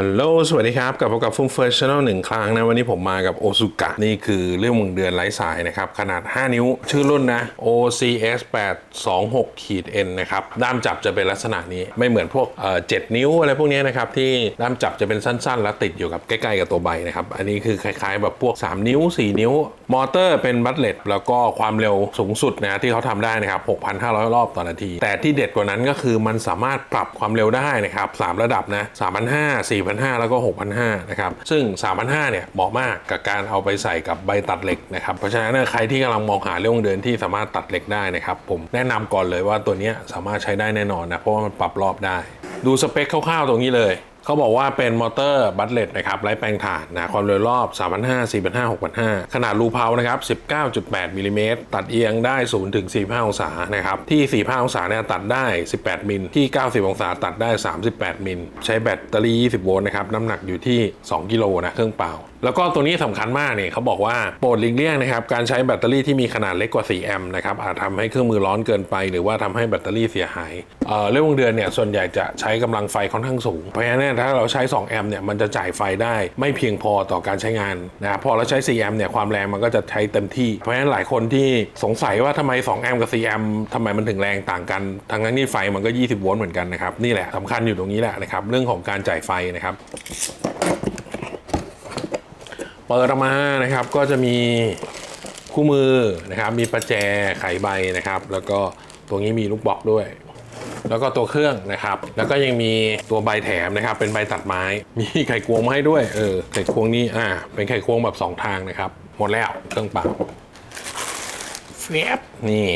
ฮัลโหล สวัสดีครับ กลับพบกับฟุ้งเฟิร์สชั่นแนลหนึ่งครั้งนะ วันนี้ผมมากับโอซุกะ นี่คือเรื่องวงเดือนไร้สายนะครับ ขนาด 5 นิ้ว ชื่อรุ่นนะ OCS 826ขีด N นะครับ ด้ามจับจะเป็นลักษณะนี้ ไม่เหมือนพวกเอ่อ7นิ้วอะไรพวกนี้นะครับ ที่ด้ามจับจะเป็นสั้น ๆ แล้วติดอยู่กับใกล้ๆกับตัวใบนะครับ อันนี้คือคล้ายๆ แบบพวก 3 นิ้ว 4 นิ้ว มอเตอร์เป็นบัตเลตแล้วก็ความเร็วสูงสุดนะที่เขาทำได้นะครับ 6,500 รอบต่อนาที แต่ที่เด็ดกว่านั้นก็คือมันสามารถปรับความเร็วได้นะครับสามระดับนะ3,500 4,500 แล้วก็ 6,500 นะครับ ซึ่ง 3,500 เนี่ยเหมาะมากกับการเอาไปใส่กับใบตัดเหล็กนะครับ เพราะฉะนั้นใครที่กำลังมองหาเรื่องเดินที่สามารถตัดเหล็กได้นะครับ ผมแนะนำก่อนเลยว่าตัวนี้สามารถใช้ได้แน่นอนนะ เพราะว่ามันปรับรอบได้ ดูสเปคคร่าวๆตรงนี้เลย เขาบอกว่าเป็นมอเตอร์บัตเลตนะครับไร้แปลงถ่านนะความเร็วรอบ 3,500 4.5 6.5ขนาดรูเพานะครับ 19.8มิลลิเมตรตัดเอียงได้ 0 ถึง 45 องศานะครับ ที่ 45 องศาเนี่ยตัดได้ 18 มิล ที่ 90 องศาตัดได้ 38 มิล ใช้แบตเตอรี่ 20 โวลต์นะครับ น้ำหนักอยู่ที่ 2 กิโลนะ เครื่องเปล่า แล้วก็ตัวนี้สำคัญมากเนี่ยเขาบอกว่าโปรดหลีกเลี่ยงนะครับการใช้แบตเตอรี่ที่มีขนาดเล็กกว่า 4 แอมป์นะครับอาจทำให้เครื่องมือร้อนเกินไป หรือว่าทำให้แบตเตอรี่เสียหายเอ่อเรื่องวงเดือนเนี่ยส่วนใหญ่จะใช้กำลังไฟค่อนข้างสูง เพราะฉะนั้นถ้าเราใช้ 2 แอมป์เนี่ยมันจะจ่ายไฟได้ไม่เพียงพอต่อการใช้งานนะครับพอเราใช้ 4 แอมป์เนี่ยความแรงมันก็จะใช้เต็มที่ เพราะฉะนั้นหลายคนที่สงสัยว่าทำไม 2 แอมป์กับ 4 แอมป์ทำไมมันถึงแรงต่างกันทั้งนั้นที่ไฟมันก็ 20 โวลต์เหมือนกันนะครับนี่แหละสำคัญอยู่ตรงนี้แหละนะครับเรื่องของการจ่ายไฟนะครับ เปิดออกมานะครับก็จะมีคู่มือนะครับ มีประแจไขใบนะครับ แล้วก็ตัวนี้มีลูกบล็อกด้วย แล้วก็ตัวเครื่องนะครับ แล้วก็ยังมีตัวใบแถมนะครับ เป็นใบตัดไม้ มีไขควงมาให้ด้วย เออ ไขควงนี้อ่า เป็นไขควงแบบ 2 ทางนะครับ หมดแล้วเครื่องเปล่าเฟบนี่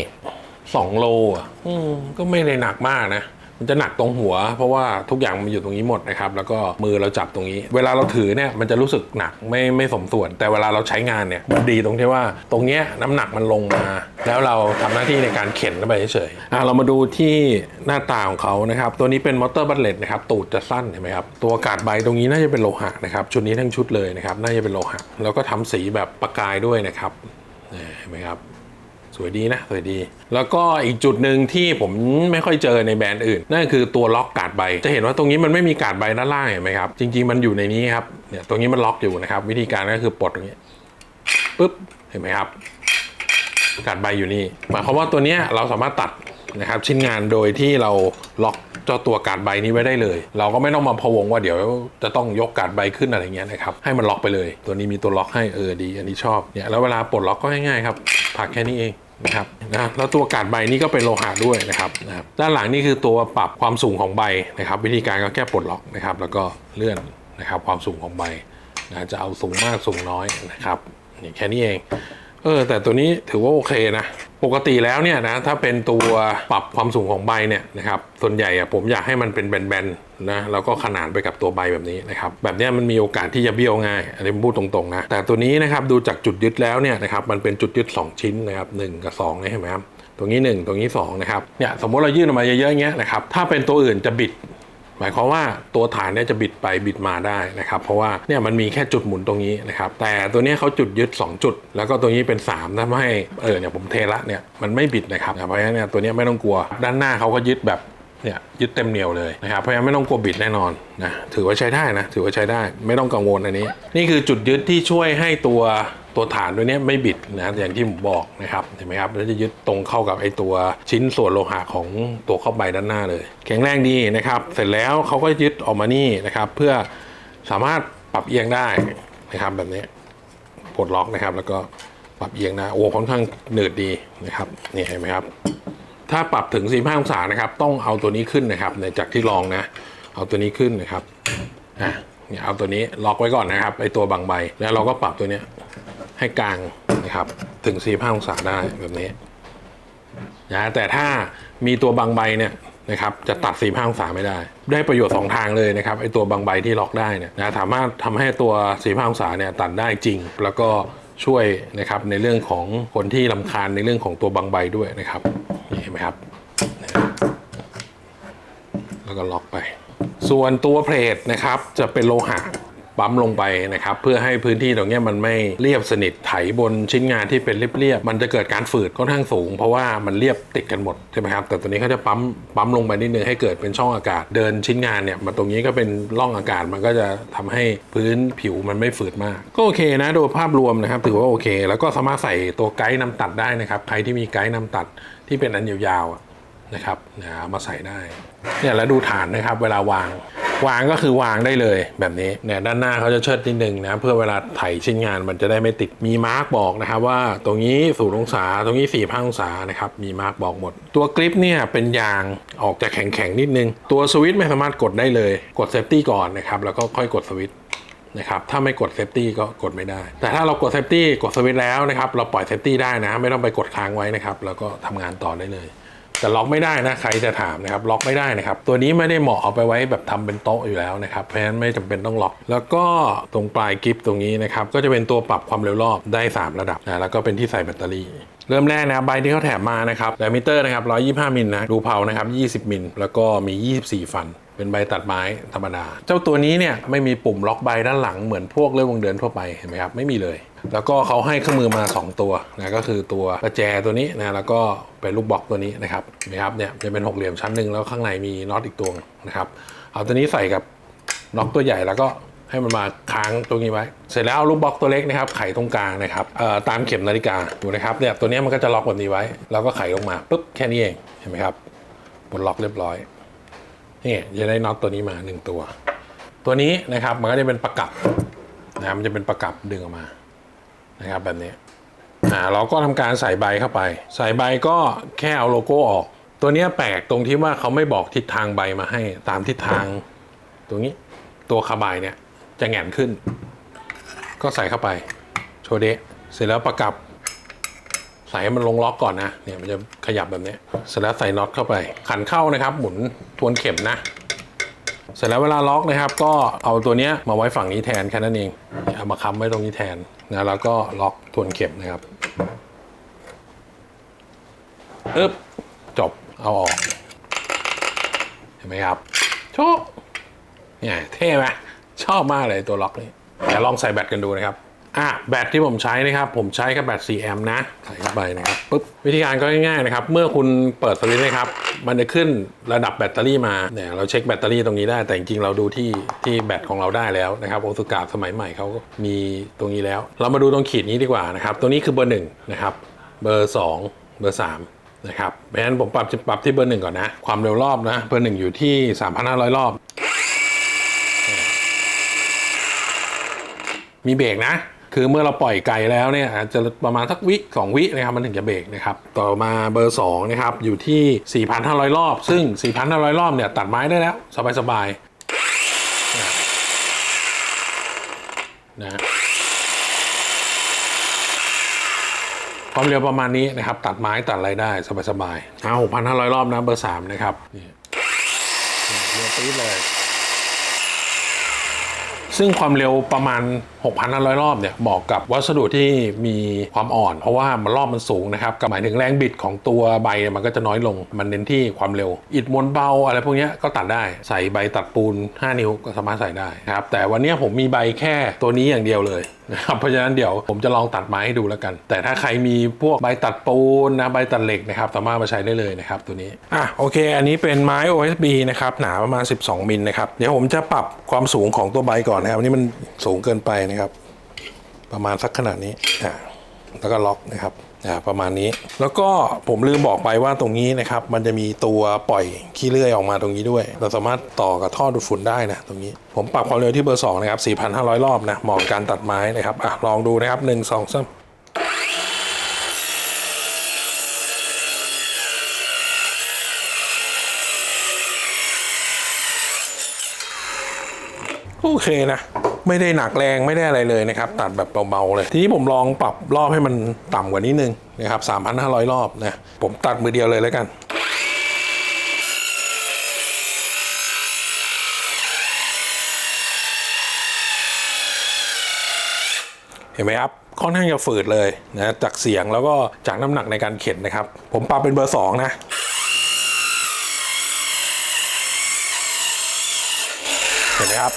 2โลอะอืมก็ไม่ได้หนักมากนะ มันจะหนักตรงหัว เพราะว่าทุกอย่างมันอยู่ตรงนี้หมดนะครับ แล้วก็มือเราจับตรงนี้ เวลาเราถือเนี่ยมันจะรู้สึกหนักไม่ไม่สมส่วน แต่เวลาเราใช้งานเนี่ยมันดีตรงที่ว่าตรงเนี้ยน้ำหนักมันลงมา แล้วเราทำหน้าที่ในการเข็นเข้าไปเฉยๆอะเรามาดูที่หน้าตาของเขานะครับ ตัวนี้เป็นมอเตอร์บัตเลตนะครับตูดจะสั้นเห็นไหมครับตัวกาดใบตรงนี้น่าจะเป็นโลหะนะครับชุดนี้ทั้งชุดเลยนะครับน่าจะเป็นโลหะแล้วก็ทำสีแบบประกายด้วยนะครับเห็นไหมครับ สวยดีนะสวยดี แล้วก็อีกจุดหนึ่งที่ผมไม่ค่อยเจอในแบรนด์อื่น นั่นคือตัวล็อกการ์ดใบ จะเห็นว่าตรงนี้มันไม่มีการ์ดใบด้านล่างเห็นไหมครับ จริง ๆ มันอยู่ในนี้ครับเนี่ยตรงนี้มันล็อกอยู่นะครับ วิธีการก็คือปลดอย่างนี้ปุ๊บเห็นไหมครับการ์ดใบอยู่นี่หมายความว่าตัวเนี้ยเราสามารถตัดนะครับชิ้นงานโดยที่เราล็อกเจ้าตัวการ์ดใบนี้ไว้ได้เลย เราก็ไม่ต้องมาพะวงว่าเดี๋ยวจะต้องยกการ์ดใบขึ้นอะไรเงี้ยนะครับให้มันล็อกไปเลย ตัวนี้มีตัวล็อกให้เออดี อันนี้ชอบเนี่ยแล้วเวลาปลดล็อกก็ง่ายๆครับผักแค่นี้เอง นะครับนะแล้วตัวกาดใบนี้ก็เป็นโลหะด้วยนะครับนะครับ ด้านหลังนี่คือตัวปรับความสูงของใบนะครับ วิธีการก็แค่ปลดล็อกนะครับ แล้วก็เลื่อนนะครับความสูงของใบนะจะเอาสูงมากสูงน้อยนะครับนี่แค่นี้เอง เออแต่ตัวนี้ถือว่าโอเคนะ ปกติแล้วเนี่ยนะถ้าเป็นตัวปรับความสูงของใบเนี่ยนะครับส่วนใหญ่อะผมอยากให้มันเป็นแบนๆนะแล้วก็ขนานไปกับตัวใบแบบนี้นะครับแบบนี้มันมีโอกาสที่จะเบี้ยวง่ายอันนี้พูดตรงๆนะแต่ตัวนี้นะครับดูจากจุดยึดแล้วเนี่ยนะครับมันเป็นจุดยึด 2 ชิ้นนะครับหนึ่งกับ2เนี่ยเห็นไหมครับตรงนี้ 1 ตรงนี้2นะครับเนี่ยสมมติเรายื่นออกมาเยอะๆเงี้ยนะครับถ้าเป็นตัวอื่นจะบิด หมายความว่าตัวฐานเนี่ยจะบิดไปบิดมาได้นะครับเพราะว่าเนี่ยมันมีแค่จุดหมุนตรงนี้นะครับแต่ตัวนี้เขาจุดยึด 2 จุด แล้วก็ตรงนี้เป็น3ทำให้เออเนี่ยผมเทละเนี่ยมันไม่บิดนะครับเพราะฉะนั้นเนี่ยตัวนี้ไม่ต้องกลัว ด้านหน้าเขาก็ยึดแบบเนี่ยยึดเต็มเหนียวเลยนะครับเพราะฉะนั้นไม่ต้องกลัวบิดแน่นอนนะถือว่าใช้ได้นะถือว่าใช้ได้ไม่ต้องกังวลอันนี้ นี่คือจุดยึดที่ช่วยให้ตัว ตัวฐานตัวเนี้ยไม่บิดนะอย่างที่ผมบอกนะครับเห็นไหมครับแล้วจะยึดตรงเข้ากับไอ้ตัวชิ้นส่วนโลหะของตัวเข้าใบด้านหน้าเลย แข็งแรงดีนะครับ เสร็จแล้วเขาก็ยึดออกมานี่นะครับ เพื่อสามารถปรับเอียงได้นะครับแบบนี้ปลดล็อกนะครับ แล้วก็ปรับเอียงนะโอ้ค่อนข้างหนืดดีนะครับนี่เห็นไหมครับ ถ้าปรับถึง 45 องศานะครับ ต้องเอาตัวนี้ขึ้นนะครับในจากที่ลองนะ เอาตัวนี้ขึ้นนะครับอะเนี่ยเอาตัวนี้ล็อกไว้ก่อนนะครับไอตัวบางใบแล้วเราก็ปรับตัวเนี้ย ให้กลางนะครับ ถึง 45 องศาได้แบบนี้นะแต่ถ้ามีตัวบางใบเนี่ยนะครับจะตัด 45 องศาไม่ได้ ได้ประโยชน์ 2 ทางเลยนะครับไอตัวบางใบที่ล็อกได้เนี่ยนะสามารถทำให้ตัว 45 องศาเนี่ยตัดได้จริง แล้วก็ช่วยนะครับในเรื่องของคนที่ลำคาญในเรื่องของตัวบางใบด้วยนะครับนี่เห็นไหมครับ แล้วก็ล็อกไป ส่วนตัวเพลทนะครับจะเป็นโลหะ ปั๊มลงไปนะครับเพื่อให้พื้นที่ตรงนี้มันไม่เรียบสนิทไถบนชิ้นงานที่เป็นเรียบๆมันจะเกิดการฝืดค่อนข้างสูง เพราะว่ามันเรียบติดกันหมดใช่ไหมครับแต่ตัวนี้เขาจะปั๊มปั๊มลงไปนิดนึงให้เกิดเป็นช่องอากาศเดินชิ้นงานเนี่ยมาตรงนี้ก็เป็นร่องอากาศมันก็จะทำให้พื้นผิวมันไม่ฝืดมาก ก็โอเคนะโดยภาพรวมนะครับถือว่าโอเค แล้วก็สามารถใส่ตัวไกด์นำตัดได้นะครับใครที่มีไกด์นำตัดที่เป็นอันยาวๆนะครับนะเอามาใส่ได้เนี่ยแล้วดูฐานนะครับเวลาวาง วางก็คือวางได้เลยแบบนี้เนี่ยด้านหน้าเขาจะเชิดนิดนึงนะเพื่อเวลาไถชิ้นงานมันจะได้ไม่ติดมีมาร์กบอกนะครับว่าตรงนี้ศูนย์องศาตรงนี้4ี่พันองศานะครับมีมาร์กบอกหมด ตัวกริปเนี่ยเป็นยางออกจะแข็งๆนิดนึง ตัวสวิตช์ไม่สามารถกดได้เลย กดเซฟตี้ก่อนนะครับแล้วก็ค่อยกดสวิตช์นะครับถ้าไม่กดเซฟตี้ก็กดไม่ได้ แต่ถ้าเรากดเซฟตี้กดสวิตช์แล้วนะครับเราปล่อยเซฟตี้ได้นะ ไม่ต้องไปกดค้างไว้นะครับแล้วก็ทำงานต่อได้เลย แต่ล็อกไม่ได้นะใครจะถามนะครับล็อกไม่ได้นะครับ ตัวนี้ไม่ได้เหมาะเอาไปไว้แบบทำเป็นโต๊ะอยู่แล้วนะครับเพราะฉะนั้นไม่จำเป็นต้องล็อก แล้วก็ตรงปลายกิฟตรงนี้นะครับก็จะเป็นตัวปรับความเร็วรอบได้ 3 ระดับนะแล้วก็เป็นที่ใส่แบตเตอรี่เริ่มแรกนะครับใบที่เขาแถมมานะครับไดมิเตอร์นะครับ125มิลนะรูเพานะครับ20มิลแล้วก็มี 24 ฟัน เป็นใบตัดไม้ธรรมดา เจ้าตัวนี้เนี่ยไม่มีปุ่มล็อกใบด้านหลังเหมือนพวกเลื่อยวงเดือนทั่วไปเห็นไหมครับไม่มีเลย แล้วก็เขาให้เครื่องมือมา 2 ตัวนะก็คือตัวประแจตัวนี้นะแล้วก็เป็นลูกบล็อกตัวนี้นะครับเห็นไหมครับเนี่ยจะเป็นหกเหลี่ยมชั้นหนึ่งแล้วข้างในมีน็อตอีกตัวนะครับเอาตัวนี้ใส่กับน็อตตัวใหญ่แล้วก็ให้มันมาค้างตรงนี้ไว้ เสร็จแล้วเอาลูกบล็อกตัวเล็กนะครับ ไขตรงกลางนะครับตามเข็มนาฬิกาดูนะครับเนี่ยตัวนี้มันก็จะล็อกแบบนี้ไว้ แล้วก็ไขลงมาปุ๊บแค่นี้เองเห็นไหมครับบนล็อกเรียบร้อย นี่จะได้น็อตตัวนี้มาหนึ่งตัว ตัวนี้นะครับมันก็จะเป็นประกับนะมันจะเป็นประกับดึงออกมานะครับแบบนี้อ่าเราก็ทำการใส่ใบเข้าไป ใส่ใบก็แค่เอาโลโก้ออก ตัวเนี้ยแปลกตรงที่ว่าเขาไม่บอกทิศทางใบมาให้ตามทิศทาง ตรงนี้ตัวคาบายเนี่ยจะแหงนขึ้น ก็ใส่เข้าไปโชเดะเสร็จแล้วประกับ ใส่ให้มันลงล็อกก่อนนะเนี่ยมันจะขยับแบบนี้เสร็จแล้วใส่น็อตเข้าไป ขันเข้านะครับ หมุนทวนเข็มนะ เสร็จแล้วเวลาล็อกนะครับ ก็เอาตัวเนี้ยมาไว้ฝั่งนี้แทนแค่นั้นเองเอามาค้ำไว้ตรงนี้แทนนะแล้วก็ล็อกทวนเข็มนะครับอึ๊บจบเอาออก เห็นไหมครับโชคเนี่ยเท่ไหมชอบมากเลยตัวล็อกนี้เดี๋ยวลองใส่แบตกันดูนะครับ อะแบตที่ผมใช้นะครับผมใช้กับแบต 4 แอมป์นะใส่เข้าไปนะครับปุ๊บวิธีการก็ง่ายๆนะครับ เมื่อคุณเปิดสวิตช์นะครับมันจะขึ้นระดับแบตเตอรี่มาเนี่ยเราเช็คแบตเตอรี่ตรงนี้ได้แต่จริงๆเราดูที่ที่แบตของเราได้แล้วนะครับโอสุกาสมัยใหม่เขาก็มีตรงนี้แล้ว เรามาดูตรงขีดนี้ดีกว่านะครับตัวนี้คือเบอร์หนึ่งนะครับเบอร์สองเบอร์สามนะครับเพราะฉะนั้นผมปรับปรับที่เบอร์หนึ่งก่อนนะ ความเร็วรอบนะ เบอร์หนึ่งอยู่ที่ 3,500 รอบ มีเบรกนะ คือเมื่อเราปล่อยไกลแล้วเนี่ยอาจจะประมาณสักวิสองวินะครับมันถึงจะเบรกนะครับต่อมาเบอร์2นะครับอยู่ที่ 4,500 รอบ ซึ่ง 4,500 รอบเนี่ยตัดไม้ได้แล้ว สบายๆนะความเร็วประมาณนี้นะครับตัดไม้ตัดอะไรได้สบายๆเอา6,500 รอบนะเบอร์3นะครับนี่นี่เร็วปี๊ดเลย ซึ่งความเร็วประมาณ 6,500 รอบเนี่ยเหมาะกับวัสดุที่มีความอ่อน เพราะว่ามันรอบมันสูงนะครับก็หมายถึงแรงบิดของตัวใบเนี่ยมันก็จะน้อยลง มันเน้นที่ความเร็ว อิฐมวลเบาอะไรพวกนี้ก็ตัดได้ใส่ใบตัดปูน 5 นิ้วก็สามารถใส่ได้ครับแต่วันนี้ผมมีใบแค่ตัวนี้อย่างเดียวเลย นะครับเพราะฉะนั้นเดี๋ยวผมจะลองตัดไม้ให้ดูแล้วกัน แต่ถ้าใครมีพวกใบตัดปูนนะใบตัดเหล็กนะครับสามารถมาใช้ได้เลยนะครับตัวนี้อะโอเค อันนี้เป็นไม้ OSB นะครับหนาประมาณ 12มิลนะครับเดี๋ยวผมจะปรับความสูงของตัวใบก่อนนะครับอันนี้มันสูงเกินไปนะครับ ประมาณสักขนาดนี้อะแล้วก็ล็อกนะครับ ประมาณนี้ แล้วก็ผมลืมบอกไปว่าตรงนี้นะครับ มันจะมีตัวปล่อยขี้เลื่อยออกมาตรงนี้ด้วย เราสามารถต่อกับท่อดูดฝุ่นได้นะตรงนี้ ผมปรับความเร็วที่เบอร์2นะครับ 4,500 รอบนะเหมาะกับการตัดไม้นะครับอะลองดูนะครับ 1 2 3โอเคนะ ไม่ได้หนักแรงไม่ได้อะไรเลยนะครับ ตัดแบบเบาๆเลย ทีนี้ผมลองปรับรอบให้มันต่ำกว่านี้นึงนะครับ3,500 รอบนะผมตัดมือเดียวเลยแล้วกันเห็นไหมครับค่อนข้างจะฝืดเลยนะจากเสียงแล้วก็จากน้ำหนักในการเข็นนะครับ ผมปรับเป็นเบอร์ 2 นะ เห็นไหมครับ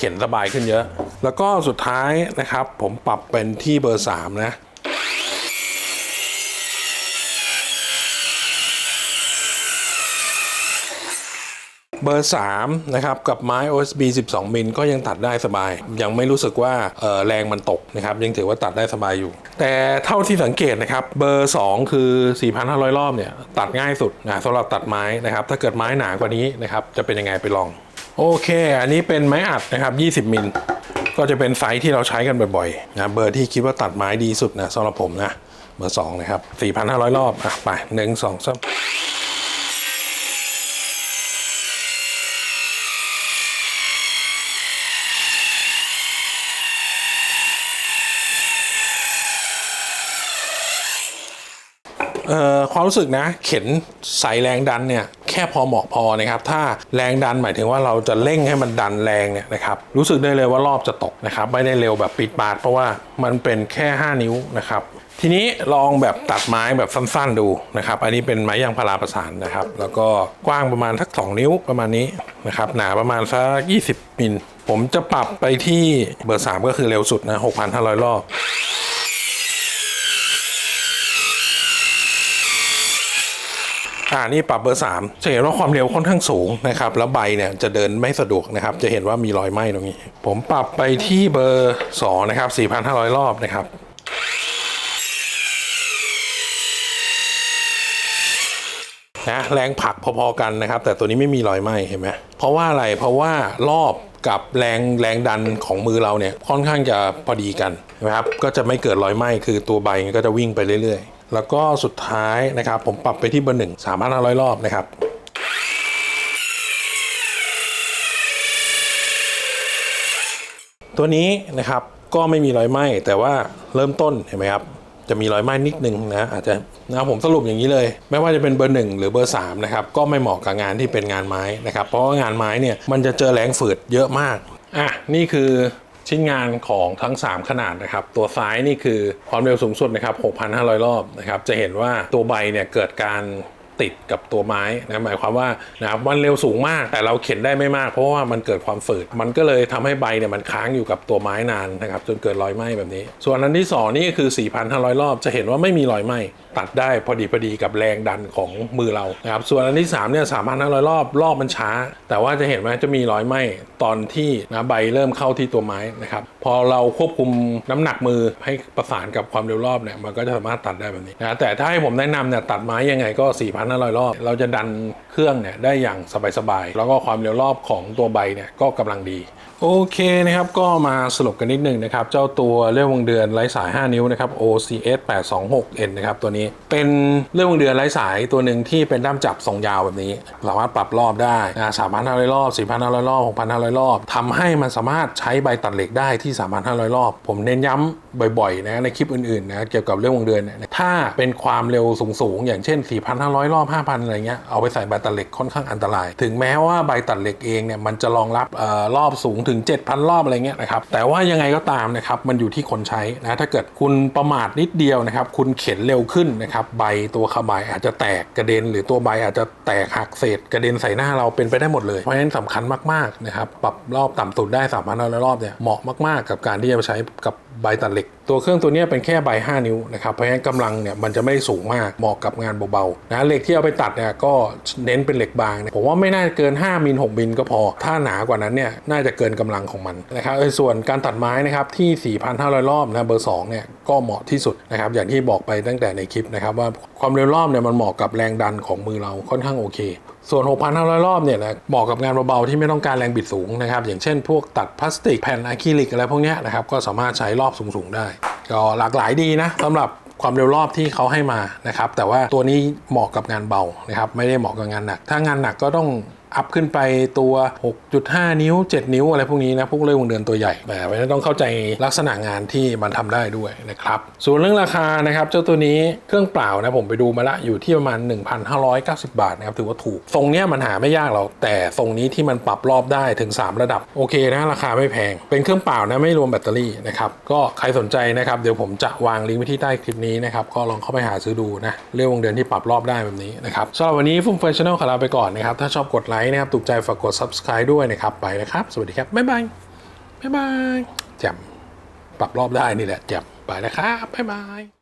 เข็นสบายขึ้นเยอะ แล้วก็สุดท้ายนะครับ ผมปรับเป็นที่เบอร์ 3 นะเบอร์ 3 นะครับ กับไม้ OSB 12 มิลก็ยังตัดได้สบาย ยังไม่รู้สึกว่าออแรงมันตกนะครับ ยังถือว่าตัดได้สบายอยู่ แต่เท่าที่สังเกตนะครับ เบอร์ 2 คือ 4,500 รอบเนี่ย ตัดง่ายสุดนะสำหรับตัดไม้นะครับ ถ้าเกิดไม้หนากว่านี้นะครับ จะเป็นยังไงไปลอง โอเค อันนี้เป็นไม้อัดนะครับ 20 มิล ก็จะเป็นไซส์ที่เราใช้กันบ่อยๆนะเบอร์ที่คิดว่าตัดไม้ดีสุดนะสำหรับผมนะ เบอร์ 2 นะครับ 4,500 รอบ อะ ไป 1 2 3เอ่อความรู้สึกนะ เข็นใส่แรงดันเนี่ย แค่พอเหมาะพอนะครับถ้าแรงดันหมายถึงว่าเราจะเร่งให้มันดันแรงเนี่ยนะครับรู้สึกได้เลยว่ารอบจะตกนะครับไม่ได้เร็วแบบปิดปาด เพราะว่ามันเป็นแค่ 5 นิ้วนะครับทีนี้ลองแบบตัดไม้แบบสั้นๆดูนะครับ อันนี้เป็นไม้ยางพาราประสานนะครับ แล้วก็กว้างประมาณสัก 2 นิ้วประมาณนี้นะครับ หนาประมาณสัก 20มิล ผมจะปรับไปที่เบอร์ 3 ก็คือเร็วสุดนะ 6,500 รอบ อ่านี่ปรับเบอร์3จะเห็นว่าความเร็วค่อนข้างสูงนะครับแล้วใบเนี่ยจะเดินไม่สะดวกนะครับ จะเห็นว่ามีรอยไหม้ตรงนี้ ผมปรับไปที่เบอร์2นะครับ4,500 รอบนะครับนะแรงผลักพอๆกันนะครับ แต่ตัวนี้ไม่มีรอยไหม้เห็นไหมเพราะว่าอะไรเพราะว่ารอบกับแรงแรงดันของมือเราเนี่ยค่อนข้างจะพอดีกันนะครับก็จะไม่เกิดรอยไหม้คือตัวใบก็จะวิ่งไปเรื่อยๆ แล้วก็สุดท้ายนะครับ ผมปรับไปที่เบอร์หนึ่งสามพันห้าร้อยรอบนะครับตัวนี้นะครับก็ไม่มีรอยไหม้แต่ว่าเริ่มต้นเห็นไหมครับจะมีรอยไหม้นิดนึงนะอาจจะนะผมสรุปอย่างนี้เลย ไม่ว่าจะเป็นเบอร์1หรือเบอร์3นะครับก็ไม่เหมาะกับงานที่เป็นงานไม้นะครับเพราะว่างานไม้เนี่ยมันจะเจอแรงฝืดเยอะมากอะนี่คือ ชิ้นงานของทั้ง 3 ขนาดนะครับ ตัวซ้ายนี่คือความเร็วสูงสุดนะครับ 6,500 รอบนะครับ จะเห็นว่าตัวใบเนี่ยเกิดการ ติดกับตัวไม้นะหมายความว่านะครับมันเร็วสูงมากแต่เราเข็นได้ไม่มาก เพราะว่ามันเกิดความฝืดมันก็เลยทำให้ใบเนี่ยมันค้างอยู่กับตัวไม้นานนะครับจนเกิดรอยไหม้แบบนี้ ส่วนอันที่สองนี่ก็คือ 4,500 รอบจะเห็นว่าไม่มีรอยไหม้ตัดได้พอดีพอดีกับแรงดันของมือเรานะครับส่วนอันที่3เนี่ย3,500 รอบรอบมันช้า แต่ว่าจะเห็นว่าจะมีรอยไหม้ตอนที่นะใบเริ่มเข้าที่ตัวไม้นะครับพอเราควบคุมน้ำหนักมือให้ประสานกับความเร็วรอบเนี่ยมันก็จะสามารถตัดได้แบบนี้นะแต่ถ้าให้ผมแนะนำเนี่ยตัดไม้ยังไงก็4,500รอบ เราจะดันเครื่องเนี่ยได้อย่างสบายๆ แล้วก็ความเร็วรอบของตัวใบเนี่ยก็กำลังดี โอเคนะครับก็มาสรุปกันนิดหนึ่งนะครับ เจ้าตัวเลื่อยวงเดือนไร้สาย 5 นิ้วนะครับ OCS 826N นะครับตัวนี้เป็นเลื่อยวงเดือนไร้สายตัวหนึ่งที่เป็นด้ามจับทรงยาวแบบนี้ สามารถปรับรอบได้นะ3,500 รอบ 4,500 รอบ 6,500 รอบทำให้มันสามารถใช้ใบตัดเหล็กได้ที่ 3,500 รอบ ผมเน้นย้ำบ่อยๆนะในคลิปอื่นๆนะเกี่ยวกับเรื่องวงเดือนเนี่ยถ้าเป็นความเร็วสูงๆอย่างเช่น 4,500 รอบ 5,000 อะไรเงี้ยเอาไปใส่ใบตัดเหล็กค่อนข้างอันตราย ถึงแม้ว่าใบตัดเหล็กเองเนี่ยมันจะรองรับออรอบสูงถึง 7,000 รอบอะไรเงี้ยนะครับแต่ว่ายังไงก็ตามนะครับมันอยู่ที่คนใช้นะถ้าเกิดคุณประมาทนิดเดียวนะครับคุณเข็นเร็วขึ้นนะครับใบตัวขบายอาจจะแตกกระเด็น หรือตัวใบอาจจะแตกหักเศษกระเด็นใส่หน้าเราเป็นไปได้หมดเลยเพราะฉะนั้นสำคัญมากๆนะครับปรับรอบต่ำสุดได้3 0 0 0รอบเนี่ยเหมาะมากๆ กับการที่จะไปใช้กับใบตัดเหล็ก ตัวเครื่องตัวนี้เป็นแค่ใบ 5 นิ้วนะครับ เพราะฉะนั้นกำลังเนี่ยมันจะไม่สูงมาก เหมาะกับงานเบาๆนะเหล็กที่เอาไปตัดเนี่ยก็เน้นเป็นเหล็กบาง ผมว่าไม่น่าเกิน 5มิล6มิลก็พอ ถ้าหนากว่านั้นเนี่ยน่าจะเกินกำลังของมันนะครับส่วนการตัดไม้นะครับที่ 4,500 รอบนะเบอร์2เนี่ยก็เหมาะที่สุดนะครับอย่างที่บอกไปตั้งแต่ในคลิปนะครับว่าความเร็วรอบเนี่ยมันเหมาะกับแรงดันของมือเราค่อนข้างโอเค ส่วน 6,500 รอบเนี่ยนะเหมาะกับงานเบาๆที่ไม่ต้องการแรงบิดสูงนะครับอย่างเช่น พวกตัดพลาสติกแผ่นอะคริลิกอะไรพวกนี้นะครับก็สามารถใช้รอบสูงๆได้ ก็หลากหลายดีนะสำหรับความเร็วรอบที่เขาให้มานะครับ แต่ว่าตัวนี้เหมาะกับงานเบานะครับ ไม่ได้เหมาะกับงานหนัก ถ้างานหนักก็ต้อง อัพขึ้นไปตัว 6.5 นิ้ว 7 นิ้ว อะไรพวกนี้นะ พวกเลื่อยวงเดือนตัวใหญ่แต่ไม่ต้องเข้าใจลักษณะงานที่มันทำได้ด้วยนะครับ ส่วนเรื่องราคานะครับ เจ้าตัวนี้เครื่องเปล่านะ ผมไปดูมาละอยู่ที่ประมาณ 1,590 บาทนะครับ ถือว่าถูก ทรงเนี้ยมันหาไม่ยากหรอก แต่ทรงนี้ที่มันปรับรอบได้ถึง 3 ระดับ โอเคนะ ราคาไม่แพง เป็นเครื่องเปล่านะ ไม่รวมแบตเตอรี่นะครับ ก็ใครสนใจนะครับ เดี๋ยวผมจะวางลิงก์ไว้ที่ใต้คลิปนี้นะครับ ก็ลองเข้าไปหาซื้อดูนะ เรื่องวงเดือนที่ปรับรอบได้แบบนี้นะครับสำหรับวันนี้ฟุ้งเฟิร์นชาแนลขอลาไปก่อนนะครับ ถ้าชอบกดไลค์นะครับ ถูกใจฝากกด subscribe ด้วยนะครับ ไปนะครับ สวัสดีครับ บ๊ายบาย บ๊ายบายแจ่มปรับรอบได้นี่แหละแจ่มไปนะครับ บ๊ายบาย